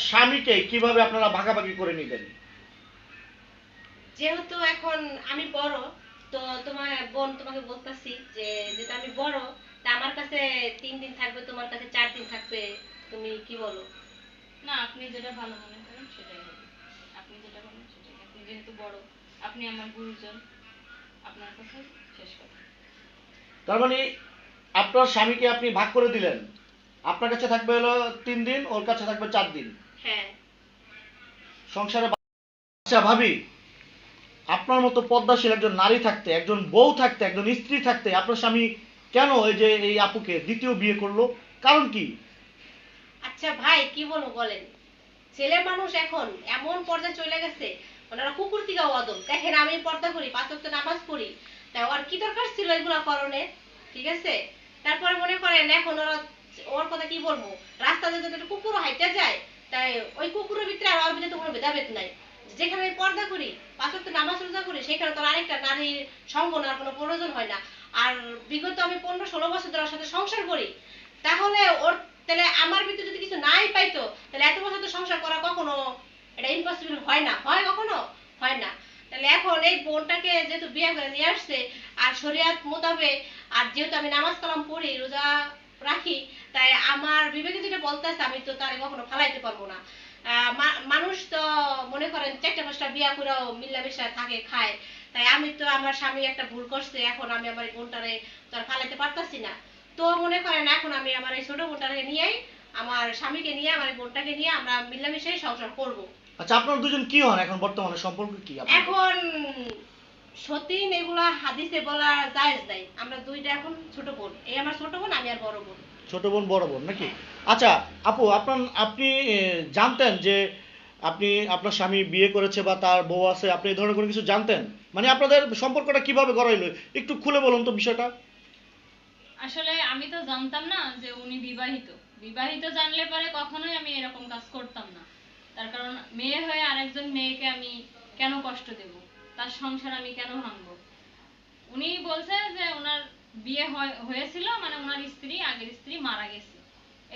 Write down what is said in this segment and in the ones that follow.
স্বামীকে কীভাবে আপনারা ভাগাভাগি করে নিবেন যেহেতু এখন আমি বড় তো তোমার বোন তোমাকে বলতাছি যে যেহেতু আমি বড় তা আমার কাছে তিন দিন থাকবে তোমার কাছে চার দিন থাকবে তুমি কি বলো? না আপনি যেটা ভালো মনে করেন সেটাই হবে। আপনি যেটা বলেন সেটাই। আপনি যেহেতু বড় আপনি আমার গুরুজন আপনার কাছে শেষ কথা। তার মানে আপনার স্বামীকে আপনি ভাগ করে দিলেন? আপনার কাছে থাকবে হলো তিন দিন ওর কাছে থাকবে চার দিন? হ্যাঁ। সংসারে আচ্ছা ভাবি আপনার মতো পদ্মাশীল একজন নারী থাকতে একজন বউ থাকতে একজন স্ত্রী থাকতে আপনার স্বামী কেন এই যে এই আপুকে দ্বিতীয় বিয়ে করল? কারণ কি? আচ্ছা ভাই কি বলব বলেন? ছেলে মানুষ এখন এমন পর্যায়ে চলে গেছে ওনারা কুকুর থেকে অদম দেখেন আমি পর্দা করি পাঁচ ওয়াক্ত নামাজ পড়ি। তা ওর কি দরকার ছিল এগুলা করণে? ঠিক আছে? তারপরে মনে করেন এখন ওরা ওর কথা কি বলব? রাস্তাতে যদি একটা কুকুরও হাইটে যায় তাই ওই কুকুরের ভিতরে আর ওর ভিতরে তো কোনো ভেদাভেদ নাই। যেখানে আমি পর্দা করি পাঁচ ওয়াক্ত নামাজ রোজা করি, সেখানে তো আর আরেকটা নারীর সঙ্গ নেওয়ার কোনো প্রয়োজন হয় না। আর বিগত আমি পনেরো ষোলো বছর ধরে সাথে সংসার করি। তাহলে ওর, তাহলে আমার ভিতরে যদি কিছু নাই পাইতো, তাহলে এত বছর তো সংসার করা কখনো এটা ইম্পসিবল হয় না। হয় কখনো? হয় না। তাহলে এখন এই বোনটাকে যেহেতু বিয়ে করে নিয়ে আসছে, আর শরিয়াত মোতাবেক, আর যেহেতু আমি নামাজ কালাম পড়ি, রোজা রাখি তাই আমার বিবেকে যেটা বলতেছে আমি তো তারে কখনো ফালাইতে পারব না। মানুষ তো মনে করেন চারটা পাঁচটা বিয়া করেও মিল্লামিশা থাকে খায়। তাই আমি তো আমার স্বামী একটা ভুল করছে এখন আমি আমার বোনটারে তো আর ফালাইতে পারতাছি না। তো মনে করেন এখন আমি আমার এই ছোট বোনটাকে নিয়েই আমার স্বামীকে নিয়ে আমার বোনটাকে নিয়ে আমরা মিলামিশাই সংসার করব। আচ্ছা আপনার দুজন কি হন এখন বর্তমানে? সম্পর্ক কি আপনাদের? এখন সতীন এগুলা হাদিসে বলা জায়েজ নাই। আমরা দুইটা এখন ছোট বোন। এই আমার ছোট বোন আমি আর বড় বোন। ছোট বোন, বড় বোন নাকি? আচ্ছা আপু, আপনার, আপনি জানতেন যে আপনি, আপনার স্বামী বিয়ে করেছে বা তার বউ আছে, আপনি এই ধরনের কোনো কিছু জানতেন? মানে আপনাদের সম্পর্কটা কীভাবে গড়াইলো একটু খুলে বলুন তো বিষয়টা। আসলে আমি তো জানতাম না যে উনি বিবাহিত। বিবাহিত জানলে পরে কখনোই আমি এরকম কাজ করতাম না। তার কারণ মেয়ে হয়ে আরেকজন মেয়েকে আমি কেন কষ্ট দেব? তার সংসার আমি কেন ভাঙবো? উনি বলছে যে ওনার বিয়ে হয়- হয়েছিল মানে ওনার স্ত্রী, আগের স্ত্রী মারা গেছে।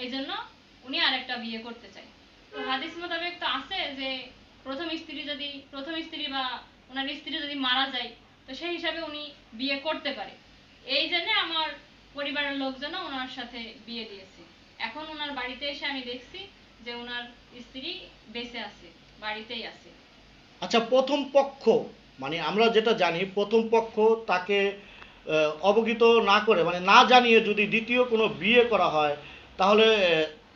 এই জন্য উনি আরেকটা বিয়ে করতে চায়। তো হাদিস মোতাবেক তো আছে যে, প্রথম স্ত্রী যদি, প্রথম স্ত্রী বা ওনার স্ত্রী যদি মারা যায়, তো সেই হিসাবে উনি বিয়ে করতে পারে। এই জন্য আমার পরিবারের লোকজন ওনার সাথে বিয়ে দিয়েছে। এখন ওনার বাড়িতে এসে আমি দেখছি যে ওনার স্ত্রী বেঁচে আছে, বাড়িতেই আছে। আচ্ছা প্রথম পক্ষ মানে আমরা যেটা জানি, প্রথম পক্ষ তাকে অবগত না করে মানে না জানিয়ে যদি দ্বিতীয় কোনো বিয়ে করা হয় তাহলে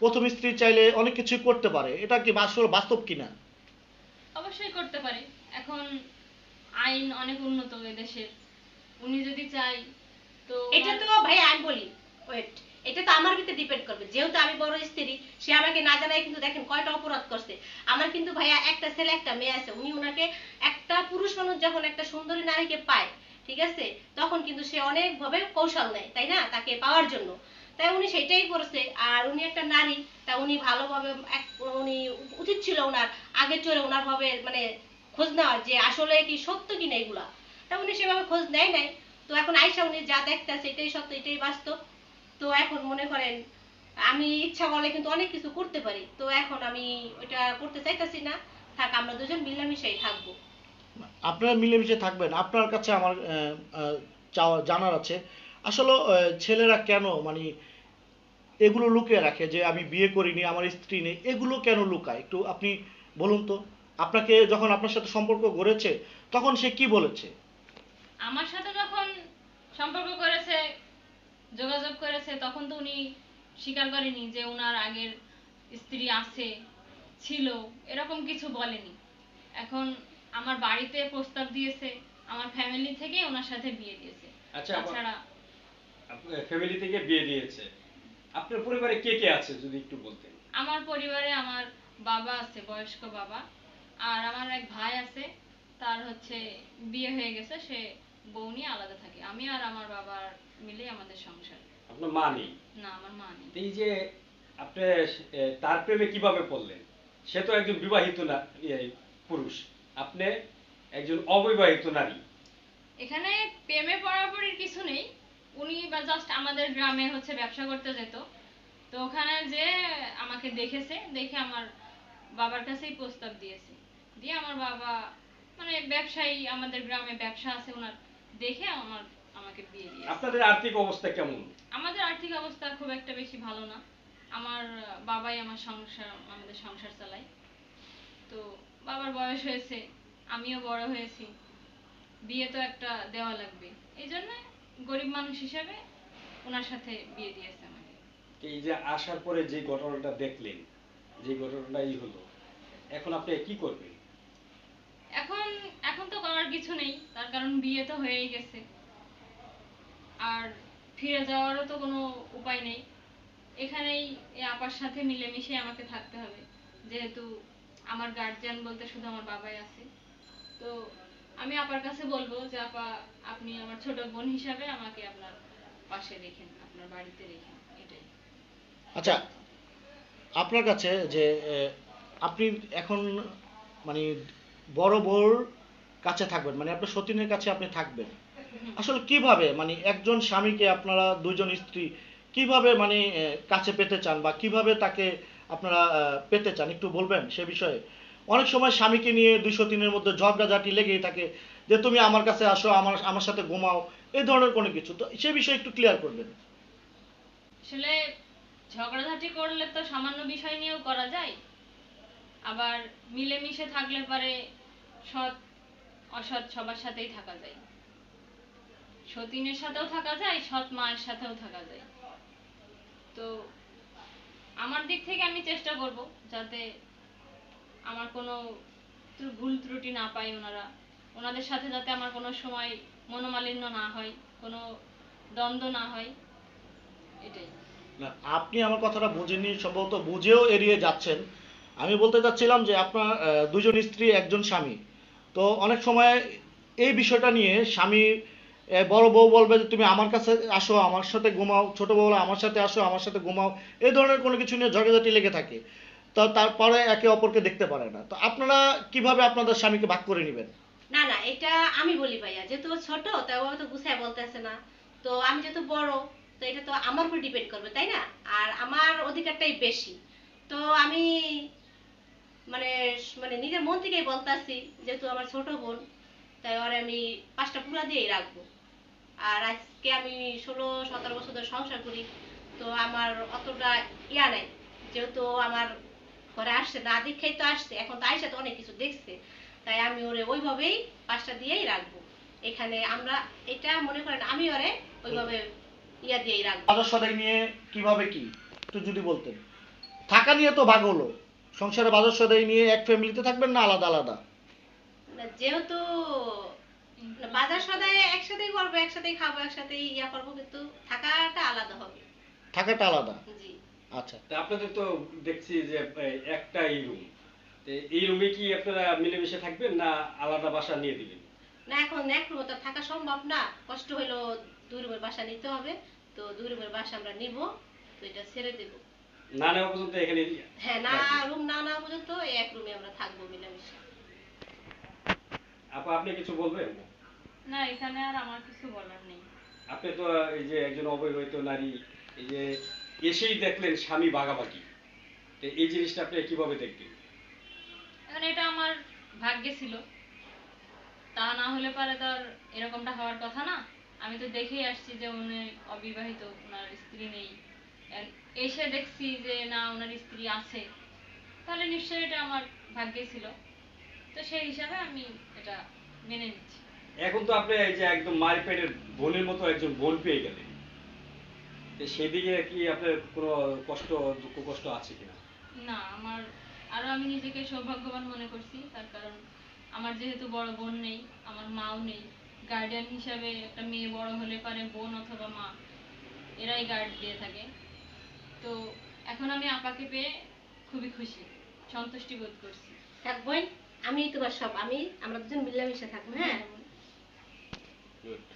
প্রথম স্ত্রী চাইলে অনেক কিছুই করতে পারে। এটা কি আসলে বাস্তব কিনা? অবশ্যই করতে পারে। এখন আইন অনেক উন্নত এই দেশের উনি যদি চাই তো এটা তো ভাই আমি বলি ওয়েট এটা তো আমার ভিতরে ডিপেন্ড করবে। যেহেতু আমি বড় স্ত্রী সে আমাকে না জানাই কিন্তু দেখেন কয়টা অপরাধ করছে। আমার কিন্তু ভাইয়া একটা ছেলে একটা মেয়ে আছে। উনি ওনাকে একটা পুরুষ মানুষ যখন একটা সুন্দরী নারীকে পায় ঠিক আছে? তখন কিন্তু সে অনেক ভাবে কৌশল নেয়, তাই না? তাকে পাওয়ার জন্য। তাই উনি সেটাই করেছে। আর উনি একটা নারী, তা উনি ভালোভাবে উনি উচিত ছিল ওনার আগে চলে ওনার ভাবে মানে খোঁজ নেওয়ার যে আসলে কি সত্য কিনা এগুলা। তা উনি সেভাবে খোঁজ নেয় নাই। তো এখন আইসা উনি যা দেখতেছে, এটাই সত্য, এটাই বাস্তব। তো এখন মনে করেন, আমি ইচ্ছা করলে কিন্তু অনেক কিছু করতে পারি। তো এখন আমি ওইটা করতে চাইতেছি না। থাক, আমরা দুজন মিলামিশাই থাকব। আপনারা মিলেমিশে থাকবেন। আপনার কাছে আমার চাওয়া, জানার আছে। আসলে ছেলেরা কেন মানে এগুলো লুকিয়ে রাখে যে আমি বিয়ে করিনি, আমার স্ত্রী নেই, এগুলো কেন লুকায়? একটু আপনি বলুন তো। আপনাকে যখন আপনার সাথে সম্পর্ক গড়েছে, তখন সে কি বলেছে? আমার সাথে যখন সম্পর্ক করেছে, যোগাযোগ করেছে, তখন তো উনি স্বীকার করেনি যে ওনার আগের স্ত্রী আছে, ছিল, এরকম কিছু বলেনি। এখন আমার বাড়িতে প্রস্তাব দিয়েছে আমার ফ্যামিলি থেকে ওনার সাথে বিয়ে দিয়েছে। আচ্ছা, তাছাড়া ফ্যামিলি থেকে বিয়ে দিয়েছে। আপনার পরিবারে কে কে আছে যদি একটু বলতেন? আমার পরিবারে আমার বাবা আছে বয়স্ক বাবা। আর আমার এক ভাই আছে তার হচ্ছে বিয়ে হয়ে গেছে সে বউ নিয়ে আলাদা থাকে। আমি আর আমার বাবার মিলে আমাদের সংসার। আপনার মা নেই? না আমার মা নেই। এই যে আপনি তার প্রেমে কীভাবে পড়লেন? সে তো একজন বিবাহিত না পুরুষ। আপনি একজন অবিবাহিত নারী। এখানে প্রেমে পড়াপড়ির কিছু নেই। উনি বা জাস্ট আমাদের গ্রামে হচ্ছে ব্যবসা করতে যেত। তো ওখানে যে আমাকে দেখেছে দেখে আমার বাবার কাছেই প্রস্তাব দিয়েছি। দিয়ে আমার বাবা মানে ব্যবসায়ী আমাদের গ্রামে ব্যবসা আছে ওনার দেখে আমার আমাকে বিয়ে দিয়েছে। আপনাদের আর্থিক অবস্থা কেমন? আমাদের আর্থিক অবস্থা খুব একটা বেশি ভালো না। আমার বাবাই আমার সংসার আমাদের সংসার চালায়। তো বাবার বয়স হয়েছে আমিও বড় হয়েছি। বিয়ে তো একটা দেওয়া লাগবে। এই জন্য গরিব মানুষ হিসেবে ওনার সাথে বিয়ে দিয়েছে আমাকে। এই যে আসার পরে যে ঘটনাটা দেখলেন যে ঘটনাটাই হলো এখন আপনি কি করবেন? এখন এখন তো করার কিছু নেই তার কারণ বিয়ে তো হয়েই গেছে। আর ফিরে যাওয়ারও তো কোনো উপায় নেই। এখানেই এই আপার সাথে মিলেমিশে আমাকে থাকতে হবে যেহেতু আমার গার্জিয়ান বলতে শুধু আমার বাবাই আছে। তো আমি আপার কাছে বলব যে আপা আপনি আমার ছোট বোন হিসাবে আমাকে আপনার পাশে রেখেন আপনার বাড়িতে রেখেন এটাই। আচ্ছা আপনার কাছে যে আপনি এখন মানে বড় বউর কাছে থাকবেন মানে আপনার সতীনের কাছে আপনি থাকবেন। আসলে কীভাবে মানে একজন স্বামীকে আপনারা দুজন স্ত্রী কীভাবে মানে কাছে পেতে চান বা কীভাবে তাকে আপনারা পেতে চান, একটু বলবেন সে বিষয়ে? অনেক সময় স্বামীকে নিয়ে দুই সতীনের মধ্যে ঝগড়াঝাটি লেগেই থাকে, যে তুমি আমার কাছে আসো, আমার আমার সাথে ঘুমাও, এই ধরনের কোনো কিছু। তো সে বিষয়ে একটু ক্লিয়ার করবেন। আসলে ঝগড়াঝাটি করলে তো সামান্য বিষয় নিয়েও করা যায়। আবার মিলেমিশে থাকলে পারে সৎ, অসৎ সবার সাথেই থাকা যায়। সতীনের সাথেও থাকা যায়, সৎ মায়ের সাথেও থাকা যায়। তো আমার দিক থেকে আমি চেষ্টা করব যাতে আমার কোনো ভুল ত্রুটি না পায় ওনারা। ওনাদের সাথে যাতে আমার কোনো সময় মনোমালিন্য না হয়, কোনো দ্বন্দ্ব না হয়, এটাই। আপনি আমার কথাটা বুঝেনি সম্ভবত বুঝেও এড়িয়ে যাচ্ছেন। আমি বলতে চাচ্ছিলাম যে আপনার দুজন স্ত্রী, একজন স্বামী। তো অনেক সময় এই বিষয়টা নিয়ে স্বামী বড় বউ বলবে যে, তুমি আমার কাছে আসো, আমার সাথে ঘুমাও। ছোট বউ আমার সাথে আসো, আমার সাথে ঘুমাও। এই ধরনের কোনো কিছু নিয়ে ঝগড়াঝাটি লেগে থাকে। তো তারপরে একে অপরকে দেখতে পারে না। তো আপনারা কীভাবে আপনাদের স্বামীকে ভাগ করে নেবেন? না না, এটা আমি বলি ভাইয়া। যেহেতু ছোট তাই ও তো গুছায় বলতেছে না। তো আমি যেহেতু বড়, তো এটা তো আমার উপর ডিপেন্ড করবে, তাই না? আর আমার অধিকারটাই বেশি। তো আমি মানে মানে নিজের মন থেকেই বলতাছি, যেহেতু আমার ছোট বোন, তাই ওর আমি পাঁচটা পুরা দিয়েই রাখব। আর আজকে আমি ষোলো সতেরো বছর ধরে সংসার করি তো আমার অতটা ইয়া নাই। যেহেতু আমার ঘরে আসছে না দীক্ষাই তো আসছে এখন তো আইসা তো অনেক কিছু দেখছে। তাই আমি ওরে ওইভাবেই পাঁচটা দিয়েই রাখব। এখানে আমরা এটা মনে করেন আমি ওরে ওইভাবে ইয়া দিয়েই রাখব। বাজার সদাই নিয়ে কীভাবে কি? একটু যদি বলতেন। থাকা নিয়ে তো ভাগ হলো। সংসারে বাজার সদাই নিয়ে এক ফ্যামিলিতে থাকবেন না আলাদা আলাদা? না, যেহেতু বাজার সদাই একসাথেই করব একসাথেই খাব একসাথেই ইয়া করব কিন্তু থাকাটা আলাদা হবে। থাকাটা আলাদা? জি। আচ্ছা। তা আপনাদের তো দেখছি যে এই একটাই রুম এই রুমে কি আপনারা মিলেমিশে থাকবেন না আলাদা বাসা নিয়ে দিবেন? না এখন এক রুমে তো থাকা সম্ভব না। কষ্ট হইল দুই রুমের বাসা নিতে হবে। তো দুই রুমের বাসা আমরা নিব তো এটা ছেড়ে দেব। না নেওয়া পর্যন্ত এখানে হ্যাঁ না। রুম না না পর্যন্ত এক রুমে আমরা থাকব মিলেমিশে। আপা আপনি কিছু বলবেন? না এখানে আর আমার কিছু বলার নেই। আপনি তো এই যে একজন অবৈধ নারী এই যে এসেই দেখলেন স্বামী তো এই জিনিসটা আপনি কীভাবে দেখবেন? এখন এটা আমার ভাগ্যে ছিল। তা না হলে পারে তো এরকমটা হওয়ার কথা না। আমি তো দেখেই আসছি যে উনি অবিবাহিত ওনার স্ত্রী নেই। এসে দেখছি যে না ওনার স্ত্রী আছে। তাহলে নিশ্চয়ই এটা আমার ভাগ্যে ছিল। তো সেই হিসাবে আমি এটা মেনে নিচ্ছি। এখন তো আপনি এই যে একদম মার পেটের বোনের মতো একজন বোন পেয়ে গেলেন। তো সেদিকে কি আপনার কোনো কষ্ট দুঃখ কষ্ট আছে কিনা? না আমার আরও আমি নিজেকে সৌভাগ্যবান মনে করছি তার কারণ আমার যেহেতু বড় বোন নেই আমার মাও নেই। গার্ডিয়ান হিসাবে একটা মেয়ে বড় হলে পারে বোন অথবা মা এরাই গার্ড দিয়ে থাকে। তো এখন আমি আপাকে পেয়ে খুবই খুশি সন্তুষ্টি বোধ করছি। থাকবোই আমি তোমার সব আমি আমরা দুজন মিলেমিশে থাকব হ্যাঁ? Good.